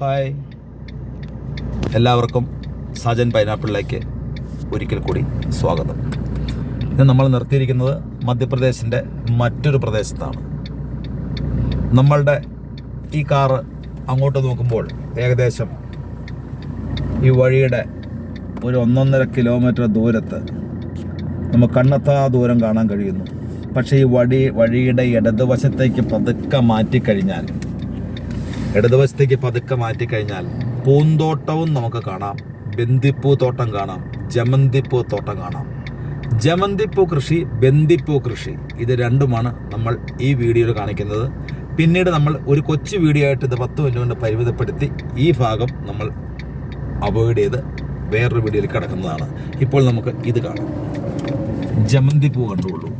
Hi. എല്ലാവർക്കും സജൻ പൈനാപ്പിളിലേക്ക് ഒരിക്കൽ കൂടി സ്വാഗതം. ഇന്ന് നമ്മൾ നിർത്തിയിരിക്കുന്നത് മധ്യപ്രദേശിന്റെ മറ്റൊരു പ്രദേശത്താണ്. നമ്മളുടെ ഈ കാറ് അങ്ങോട്ട് നോക്കുമ്പോൾ ഏകദേശം ഈ വഴിയുടെ ഒരു ഒന്നൊന്നര കിലോമീറ്റർ ദൂരത്ത് നമുക്ക് കണ്ണെത്താ ദൂരം കാണാൻ കഴിയുന്നു. പക്ഷേ ഈ വഴി വഴിയുടെ ഇടതുവശത്തേക്ക് പതുക്കെ മാറ്റിക്കഴിഞ്ഞാൽ ഇടതുവശത്തേക്ക് പതുക്കെ മാറ്റിക്കഴിഞ്ഞാൽ പൂന്തോട്ടവും നമുക്ക് കാണാം. ബന്ദിപ്പൂ തോട്ടം കാണാം. ജമന്തിപ്പൂ തോട്ടം കാണാം. ജമന്തിപ്പൂ കൃഷി ബന്ദിപ്പൂ കൃഷി ഇത് രണ്ടുമാണ് നമ്മൾ ഈ വീഡിയോയിൽ കാണിക്കുന്നത്. പിന്നീട് നമ്മൾ ഒരു കൊച്ചു വീഡിയോ ആയിട്ട് ഇത് പത്ത് മിനിറ്റ് കൊണ്ട് പരിമിതപ്പെടുത്തി ഈ ഭാഗം നമ്മൾ അവോയ്ഡ് ചെയ്ത് വേറൊരു വീഡിയോയിൽ കിടക്കുന്നതാണ്. ഇപ്പോൾ നമുക്ക് ഇത് കാണാം. ജമന്തിപ്പൂ കണ്ടുകൊള്ളൂ.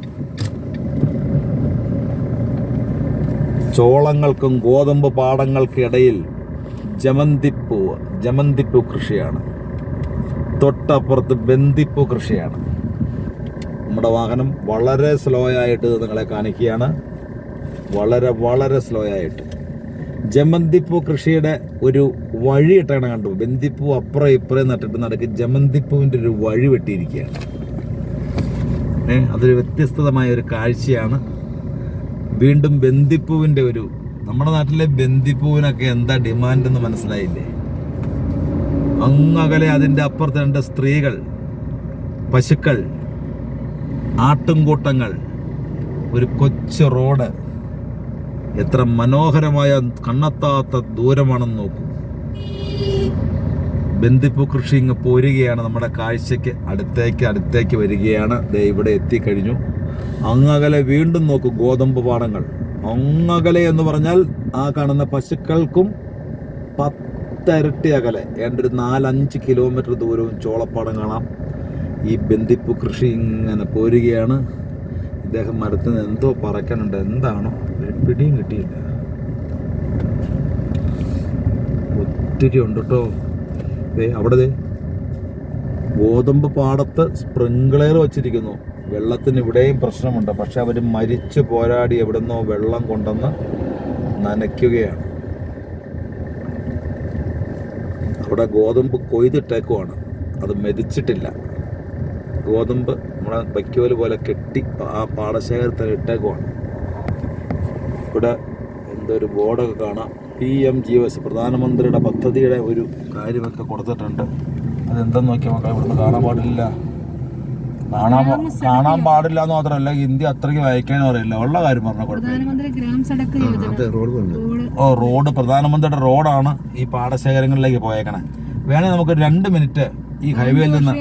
ചോളങ്ങൾക്കും ഗോതമ്പ് പാടങ്ങൾക്കിടയിൽ ജമന്തിപ്പൂവ് ജമന്തിപ്പൂ കൃഷിയാണ്. തൊട്ടപ്പുറത്ത് ബന്ദിപ്പൂ കൃഷിയാണ്. നമ്മുടെ വാഹനം വളരെ സ്ലോ ആയിട്ട് നിങ്ങളെ കാണിക്കുകയാണ്. വളരെ വളരെ സ്ലോ ആയിട്ട്. ജമന്തിപ്പൂ കൃഷിയുടെ ഒരു വഴി ഇട്ടാണ് കണ്ടു. ബന്ദിപ്പൂ അപ്പുറം ഇപ്പുറം നട്ടിട്ട് നടക്ക് ജമന്തിപ്പൂവിന്റെ ഒരു വഴി വെട്ടിയിരിക്കുകയാണ്. ഏഹ് അതൊരു വ്യത്യസ്തമായ ഒരു കാഴ്ചയാണ്. വീണ്ടും ബന്ദിപ്പൂവിന്റെ ഒരു നമ്മുടെ നാട്ടിലെ ബന്ദിപ്പൂവിനൊക്കെ എന്താ ഡിമാൻഡ് എന്ന് മനസ്സിലായില്ലേ? അങ്ങകലെ അതിന്റെ അപ്പുറത്ത് രണ്ട് സ്ത്രീകൾ പശുക്കൾ ആട്ടുംകൂട്ടങ്ങൾ ഒരു കൊച്ചു റോഡ്. എത്ര മനോഹരമായ കണ്ണെത്താത്ത ദൂരമാണെന്ന് നോക്കൂ. ബന്ദിപ്പൂ കൃഷി ഇങ്ങ് പോരുകയാണ് നമ്മുടെ കാഴ്ചയ്ക്ക് അടുത്തേക്ക് അടുത്തേക്ക് വരികയാണ്. ഇവിടെ എത്തിക്കഴിഞ്ഞു. അങ്ങകലെ വീണ്ടും നോക്കൂ ഗോതമ്പ് പാടങ്ങൾ. അങ്ങകലെ എന്ന് പറഞ്ഞാൽ ആ കാണുന്ന പശുക്കൾക്കും പത്തരട്ടി അകലെ. ഒരു നാലഞ്ച് കിലോമീറ്റർ ദൂരവും ചോളപ്പാടം കാണാം. ഈ ബന്ധിപ്പ് കൃഷി ഇങ്ങനെ പോരുകയാണ്. ഇദ്ദേഹം മരത്തിൽ നിന്ന് എന്തോ പറക്കാനുണ്ട്. എന്താണോ? പിടിയും കിട്ടിയില്ല. ഒത്തിരി ഉണ്ട് കേട്ടോ. അവിടെ ഗോതമ്പ് പാടത്ത് സ്പ്രിങ്ക്ലെയർ വച്ചിരിക്കുന്നു. വെള്ളത്തിന് ഇവിടെയും പ്രശ്നമുണ്ട്. പക്ഷെ അവർ മരിച്ചു പോരാടി എവിടുന്നോ വെള്ളം കൊണ്ടുവന്ന് നനയ്ക്കുകയാണ്. അവിടെ ഗോതമ്പ് കൊയ്തിട്ടേക്കുവാണ്. അത് മെതിച്ചിട്ടില്ല. ഗോതമ്പ് നമ്മുടെ വൈക്കോൽ പോലെ കെട്ടി ആ പാടശേഖരത്തിൽ ഇട്ടേക്കുവാണ്. ഇവിടെ എന്തോ ഒരു ബോർഡൊക്കെ കാണാം. P M G S. പ്രധാനമന്ത്രിയുടെ പദ്ധതിയുടെ ഒരു കാര്യമൊക്കെ കൊടുത്തിട്ടുണ്ട്. അതെന്തെന്ന് നോക്കിയാൽ മക്കളെ ഇവിടുന്ന് കാണാൻ പാടില്ല. കാണാൻ കാണാൻ പാടില്ല എന്ന് മാത്രമല്ല ഹിന്ദി അത്രയ്ക്ക് വായിക്കാനും അറിയില്ല. ഉള്ള കാര്യം പറഞ്ഞ കുഴപ്പമില്ല. ഓ റോഡ് പ്രധാനമന്ത്രിയുടെ റോഡാണ് ഈ പാടശേഖരങ്ങളിലേക്ക് പോയേക്കണേ. വേണേ നമുക്ക് രണ്ട് മിനിറ്റ് ഈ ഹൈവേയിൽ നിന്ന്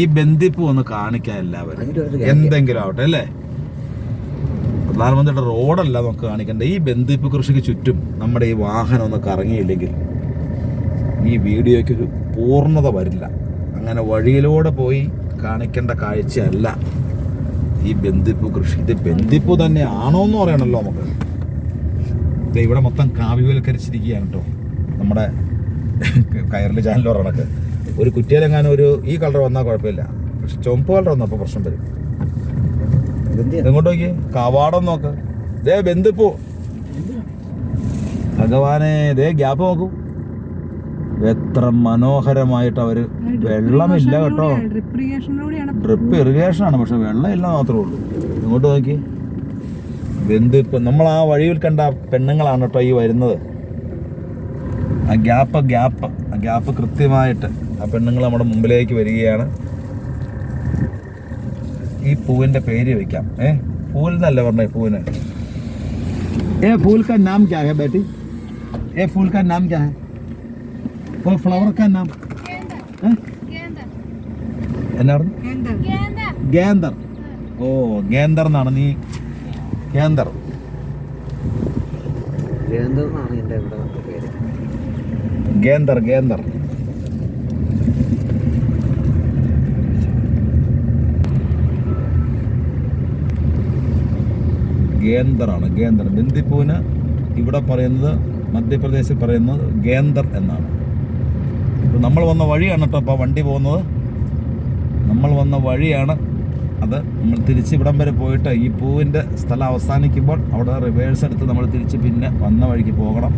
ഈ ബന്ധിപ്പ് ഒന്ന് കാണിക്കാൻ എല്ലാവരും. എന്തെങ്കിലും ആവട്ടെ അല്ലേ? പ്രധാനമന്ത്രിയുടെ റോഡല്ല നമുക്ക് കാണിക്കേണ്ടത്. ഈ ബന്ധിപ്പ് കൃഷിക്ക് ചുറ്റും നമ്മുടെ ഈ വാഹനം ഒന്ന് കറങ്ങിയില്ലെങ്കിൽ ഈ വീഡിയോയ്ക്ക് ഒരു പൂർണത വരില്ല. അങ്ങനെ വഴിയിലൂടെ പോയി കാണിക്കേണ്ട കാഴ്ചയല്ല ഈ ബന്ദിപ്പൂ കൃഷി. ഇത് ബന്ദിപ്പൂ തന്നെ ആണോ എന്ന് പറയണല്ലോ നമുക്ക്. ഇത് ഇവിടെ മൊത്തം കാവ്യവൽക്കരിച്ചിരിക്കുകയാണ് കേട്ടോ. നമ്മുടെ കയറിൽ ചാനൽ കണക്ക് ഒരു കുറ്റിയിലെങ്ങാനും ഒരു ഈ കളർ വന്നാൽ കുഴപ്പമില്ല. പക്ഷെ ചുമപ്പ് കളർ വന്നപ്പോൾ പ്രശ്നം വരും. എങ്ങോട്ട് നോക്കി? കവാടം നോക്ക്. ദേ ബന്ദിപ്പൂ ഭഗവാനെ ദേ ഗ്യാപ്പ് നോക്കൂ. എത്ര മനോഹരമായിട്ട് അവർ വെള്ളമില്ല കേട്ടോ. ഡ്രിപ്പ് ഇറിഗേഷൻ ആണ് പക്ഷെ വെള്ളമില്ല മാത്രമേ ഉള്ളൂ. ഇങ്ങോട്ട് നോക്കി. ബന്ദിപ്പ് നമ്മൾ ആ വഴിയിൽ കണ്ട പെണ്ണുങ്ങളാണ് കേട്ടോ ഈ വരുന്നത്. ആ ഗ്യാപ്പ് ഗ്യാപ്പ് ആ ഗ്യാപ്പ് കൃത്യമായിട്ട് ആ പെണ്ണുങ്ങൾ നമ്മുടെ മുമ്പിലേക്ക് വരികയാണ്. ഈ പൂവിന്റെ പേര് വെക്കാം. ഏ പൂവിനല്ല പറഞ്ഞ പൂവിന്? ഏ ഫൂൽ കാ നാം ക്യാ ഹെ ബേട്ടി? ഏ ഫൂൽ കാ നാം ക്യാ ഹെ? ഓ ഫ്ലവർ का नाम എന്നായിരുന്നു? ഗേന്ദർ ഓ ഗേന്ദർ എന്നാണ് നീ? ഗേന്ദർ ഗേന്ദർ ഗേന്ദർ ഗേന്ദറാണ് ഗേന്ദർ ബന്ദിപ്പൂവിന് ഇവിടെ പറയുന്നത് മധ്യപ്രദേശിൽ പറയുന്നത് ഗേന്ദർ എന്നാണ്. നമ്മൾ വന്ന വഴിയാണ് കേട്ടോ അപ്പോൾ വണ്ടി പോകുന്നത്. നമ്മൾ വന്ന വഴിയാണ് അത്. നമ്മൾ തിരിച്ച് ഇവിടം വരെ പോയിട്ട് ഈ പൂവിന്റെ സ്ഥലം അവസാനിക്കുമ്പോൾ അവിടെ റിവേഴ്സ് എടുത്ത് നമ്മൾ തിരിച്ച് പിന്നെ വന്ന വഴിക്ക് പോകണം.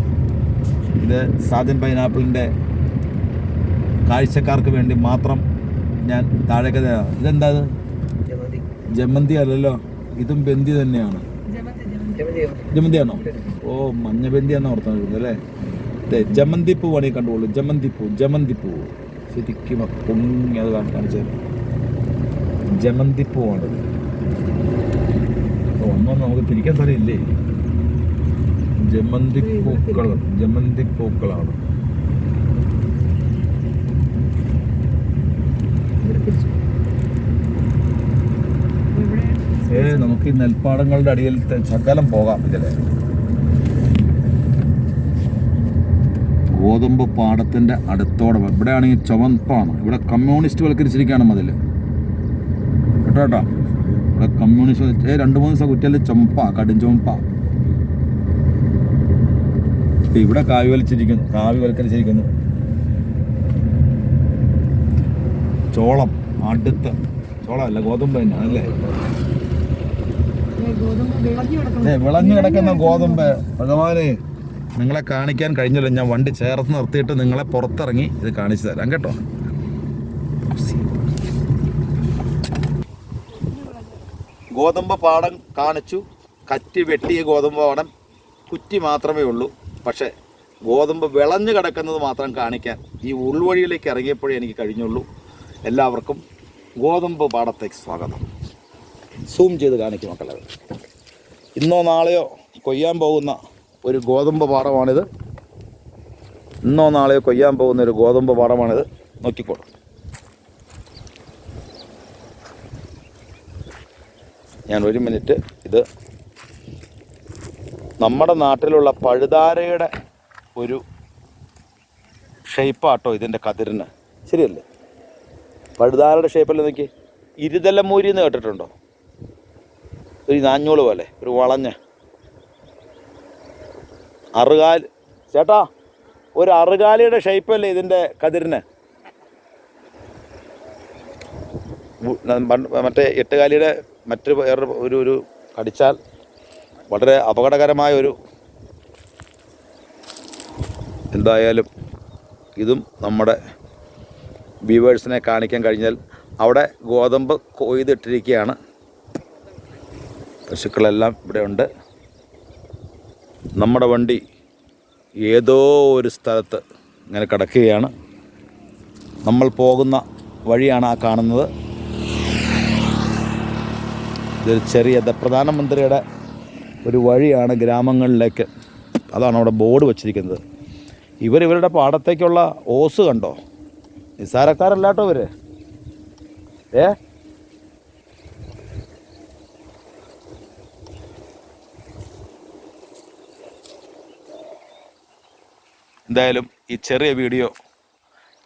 ഇത് സാജൻ പൈനാപ്പിളിന്റെ കാഴ്ചക്കാർക്ക് വേണ്ടി മാത്രം ഞാൻ താഴേക്ക്. ഇതെന്താ ജമന്തി. അല്ലല്ലോ. ഇതും ബന്തി തന്നെയാണ്. ജമന്തിയാണോ? ഓ മഞ്ഞ ബന്തിയാന്ന് ഓർത്തുന്നത് അല്ലേ? അതെ ജമന്തി പൂവാണ് ഈ കണ്ടുകൊള്ളു ജമന്തി പൂ ജമന്തി പൂ ശരിക്കും പൊങ്ങി അത് കാണിച്ചത് ജമന്തി പൂ ഓ, ഒന്നും നമുക്ക് തിരിക്കാൻ സ്ഥലമില്ലേ? ജമന്തി പൂക്കൾ ജമന്തി പൂക്കളാണ് ഏ നമുക്ക് ഈ നെൽപ്പാടങ്ങളുടെ അടിയിൽ ശകലം പോകാം ഇതിലെ. ഗോതമ്പ് പാടത്തിന്റെ അടുത്തോടെ ഇവിടെയാണെങ്കിൽ ചുവപ്പാണ്. ഇവിടെ കമ്മ്യൂണിസ്റ്റ് വൽക്കരിച്ചിരിക്കുകയാണ് മതിൽ. കേട്ടോ കേട്ടോ. ഇവിടെ കമ്മ്യൂണിസ്റ്റ് ഏ രണ്ട് മൂന്ന് ദിവസം കുറ്റിയല്ല ചുമപ്പാ കടും ചുമപ്പാ ഇവിടെ കാവ്യ വലിച്ചിരിക്കുന്നു കാവ്യ വൽക്കരിച്ചിരിക്കുന്നു. ചോളം അടുത്ത്. ചോളമല്ല അല്ല ഗോതമ്പ് തന്നെ അല്ലേ. വിളഞ്ഞു കിടക്കുന്ന. ഗോതമ്പ്. ഭഗവാനെ നിങ്ങളെ കാണിക്കാൻ കഴിഞ്ഞല്ലോ. ഞാൻ വണ്ടി ചേർത്ത് നിർത്തിയിട്ട് നിങ്ങളെ പുറത്തിറങ്ങി ഇത് കാണിച്ചു തരാം കേട്ടോ. ഗോതമ്പ് പാടം കാണിച്ചു. കറ്റി വെട്ടിയ ഗോതമ്പ് പാടം കുറ്റി മാത്രമേ ഉള്ളൂ. പക്ഷേ ഗോതമ്പ് വിളഞ്ഞു കിടക്കുന്നത് മാത്രം കാണിക്കാൻ ഈ ഉൾവഴിയിലേക്ക് ഇറങ്ങിയപ്പോഴേ എനിക്ക് കഴിഞ്ഞുള്ളൂ. എല്ലാവർക്കും ഗോതമ്പ് പാടത്തേക്ക് സ്വാഗതം. സൂം ചെയ്ത് കാണിക്കും മക്കളെ. ഇന്നോ നാളെയോ കൊയ്യാൻ പോകുന്ന ഒരു ഗോതമ്പ് പാടമാണിത്. ഇന്നോ നാളെയോ കൊയ്യാൻ പോകുന്ന ഒരു ഗോതമ്പ് പാടമാണിത്. നോക്കിക്കോളൂ ഞാൻ ഒരു മിനിറ്റ് ഇത് നമ്മുടെ നാട്ടിലുള്ള പഴുതാരയുടെ ഒരു ഷേപ്പാട്ടോ ഇതിന്റെ കതിരിന്. ശരിയല്ലേ? പഴുതാരയുടെ ഷേപ്പല്ലേ നോക്കി ഇരുതലമൂരി എന്ന് കേട്ടിട്ടുണ്ടോ? ഒരു നാഞ്ഞൂൽ പോലെ ഒരു വളഞ്ഞ്. അറുകാൽ ചേട്ടാ ഒരു അറുകാലിയുടെ ഷേപ്പല്ലേ ഇതിന്റെ കതിരിന്? മറ്റേ എട്ടുകാലിയുടെ മറ്റൊരു വേറൊരു ഒരു ഒരു കടിച്ചാൽ വളരെ അപകടകരമായ ഒരു എന്തായാലും ഇതും നമ്മുടെ വ്യൂവേഴ്സിനെ കാണിക്കാൻ കഴിഞ്ഞാൽ അവിടെ ഗോതമ്പ് കൊയ്തിട്ടിരിക്കുകയാണ്. പശുക്കളെല്ലാം ഇവിടെ ഉണ്ട്. നമ്മുടെ വണ്ടി ഏതോ ഒരു സ്ഥലത്ത് ഇങ്ങനെ കിടക്കുകയാണ്. നമ്മൾ പോകുന്ന വഴിയാണ് ആ കാണുന്നത്. ഇതൊരു ചെറിയ പ്രധാനമന്ത്രിയുടെ ഒരു വഴിയാണ് ഗ്രാമങ്ങളിലേക്ക്. അതാണ് അവിടെ ബോർഡ് വച്ചിരിക്കുന്നത്. ഇവരിവരുടെ പാടത്തേക്കുള്ള ഓസ് കണ്ടോ? നിസ്സാരക്കാരല്ലാട്ടോ ഇവർ ഏ? എന്തായാലും ഈ ചെറിയ വീഡിയോ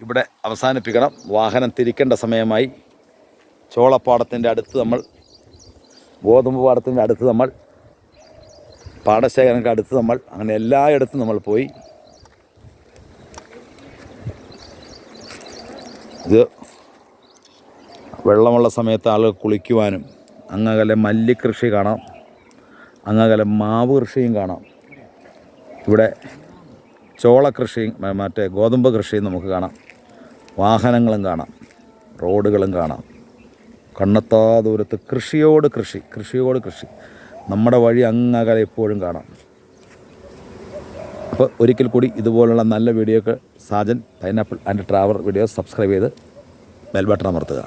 ഇവിടെ അവസാനിപ്പിക്കണം. വാഹനം തിരിക്കേണ്ട സമയമായി. ചോളപ്പാടത്തിന്റെ അടുത്ത് നമ്മൾ ഗോതമ്പ് പാടത്തിന്റെ അടുത്ത് നമ്മൾ പാടശേഖരങ്ങൾക്ക് അടുത്ത് നമ്മൾ അങ്ങനെ എല്ലായിടത്തും നമ്മൾ പോയി. ഇത് വെള്ളമുള്ള സമയത്ത് ആളുകൾ കുളിക്കുവാനും അങ്ങകലെ മല്ലിക്കൃഷി കാണാം അങ്ങകലെ മാവ് കൃഷിയും കാണാം. ഇവിടെ ചോള കൃഷിയും മറ്റേ ഗോതമ്പ് കൃഷിയും നമുക്ക് കാണാം. വാഹനങ്ങളും കാണാം. റോഡുകളും കാണാം. കണ്ണെത്താ ദൂരത്ത് കൃഷിയോട് കൃഷി കൃഷിയോട് കൃഷി. നമ്മുടെ വഴി അങ്ങകലെ എപ്പോഴും കാണാം. അപ്പോൾ ഒരിക്കൽ കൂടി ഇതുപോലുള്ള നല്ല വീഡിയോക്ക് Sajan pineapple and travel video subscribe ചെയ്ത് ബെൽ ബട്ടൺ അമർത്തുക.